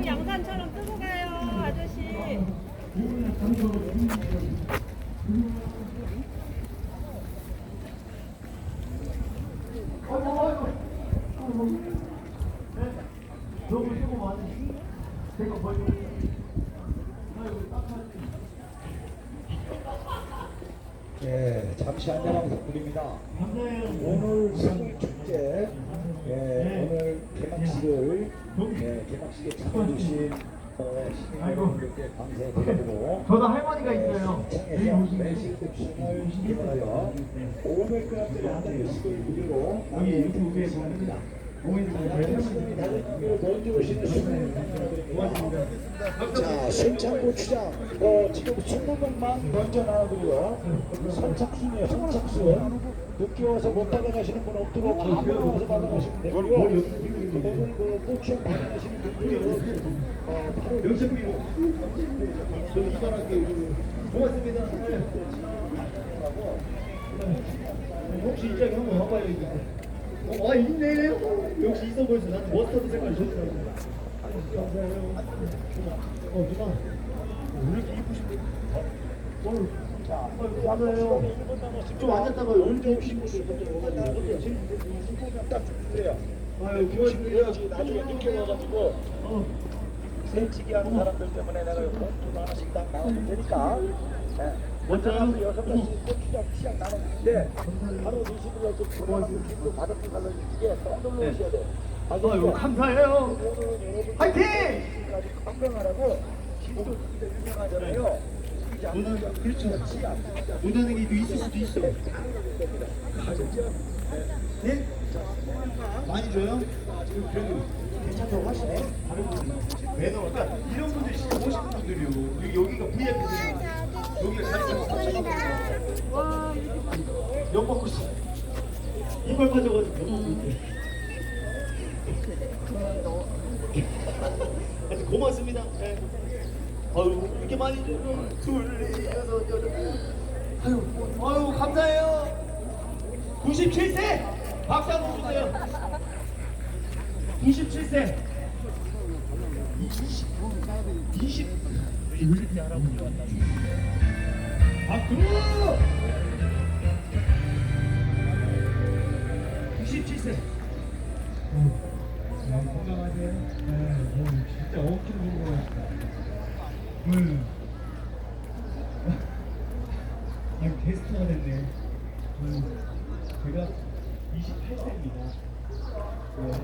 좀 양산처럼 뜨고 가요, 아저씨. 예, 잠시 안내방송 드립니다. 오늘 생일 축제, 예, 개막식을, 예, 개막식에 참여해주신 어, 시민 여러분들께 감사드리고, 저도 할머니가 있어요. 청에서 매실 득심을 기원하여 500g짜리 한 식을 무료로 오게 합니다. 어머니들 시민이 다들 준비를 던져오시는 시민 고맙습니다. 자, 순창고추장 어, 지금 20명만 먼저 나와드리고 선착순이에요, 선착순 늦게 와서 못 받아가시는 분 없도록 바로 와서 받아가시면 되고요 그리고 그 고추장 받아가시는 분들이 어, 바로 그리고 저도 이발할게요. 고맙습니다. 혹시 입장에 한번 와봐요 이거. 어, 아 있네. 역시 있어 보여서 나는 머스터드 색깔이 좋더라고. 감사해요. 어 누나 왜 이렇게 이쁘신데? 오늘. 좀 앉았다가 열좀 쉬고 그래요. 아유, 나중에 늦게 와가지고 새치기 하는 사람들 때문에 내가 공도 하나씩 딱 나오면 되니까 먼저 가서 여섯 가지 시작 시작 나눴는데 바로 20일날 들어가서 기도 받았던 걸로 이게 썬돌로 오셔야 돼. 아유, 감사해요. 화이팅! 건강하라고 기도 유명하잖아요. 누나 그렇죠. 누나는 이도 있을 수도 있어. 네? 많이 줘요? 지금 그래도 괜찮다고 하시네. 다른 분들 매너 그러니까 이런 분들 진짜 멋있는 분들이요. 여기- 여기가 VIP들이야. 여기가 자리가 와, 영 받고 있어. 이빨 빠져가지고 못 먹고 있대. 고맙습니다. 네. 아유 이렇게 많이 주면 둘, 넷, 여섯. 아유, 아유 감사해요. 97세 박수 한번 주세요. 97세. 20, 20, 20세 할아버지 왔다. 박수! 97세. 건강하세요. 네, 진짜 어깨 보는 거 같다. 음. 아, 게스트가 됐네. 음. 제가 28세입니다. 네.